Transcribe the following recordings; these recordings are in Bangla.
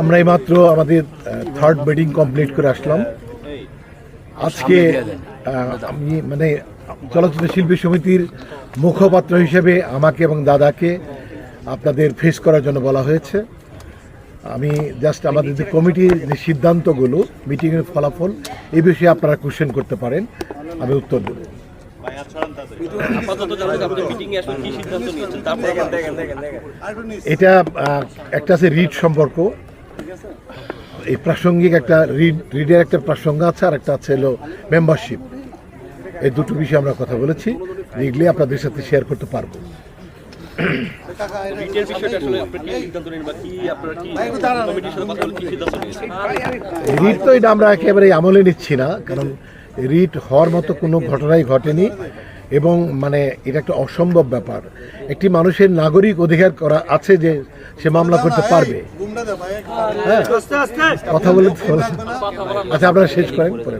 আমরা এইমাত্র আমাদের থার্ড মিটিং কমপ্লিট করে আসলাম। আজকে আমি মানে চলচ্চিত্র শিল্পী সমিতির মুখপাত্র হিসেবে আমাকে এবং দাদাকে আপনাদের ফেস করার জন্য বলা হয়েছে। আমি জাস্ট আমাদের যে কমিটির যে সিদ্ধান্তগুলো মিটিংয়ের ফলাফল, এই বিষয়ে আপনারা কোশ্চেন করতে পারেন। আমি উত্তর দেব। এটা একটা আছে রিড সম্পর্ক। এই প্রাসঙ্গিক একটা রিড রিডের একটা প্রাসঙ্গ আছে আর একটা আছে হলো মেম্বারশিপ এই দুটো বিষয়ে আমরা কথা বলেছি। লিগলি আপনাদের সাথে শেয়ার করতে পারব। রিটের বিষয়টা আসলে আপনারা কি সিদ্ধান্ত নেন বা কি আপনারা কি কমিটির সাথে কথা বলে কি সিদ্ধান্ত নিয়েছেন? রিট তো এটা আমরা একেবারে আমলে নিচ্ছি না কারণ রিট হওয়ার মতো কোনো ঘটনাই ঘটেনি এবং মানে এটা একটা অসম্ভব ব্যাপার। একটি মানুষের নাগরিক অধিকার করা আছে যে সে মামলা করতে পারবে। হ্যাঁ? কথা বলে আচ্ছা আপনারা শেষ করেন পরে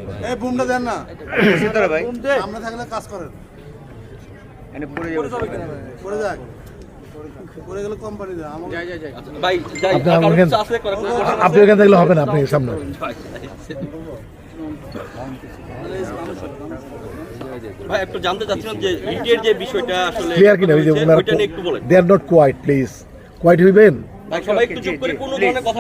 আপনি এখানে থাকলে হবে না আপনি সামনে। ভাই একটু জানতে চাচ্ছিলাম যে রিটের যে বিষয়টা আসলে ক্লিয়ার কিনা? ওই যে ওনারা ওইটা নিয়ে একটু বলেন। They are not quiet please quiet হইবেন? ভাই সবাই একটু চুপ করে কোনো ধরনের কথা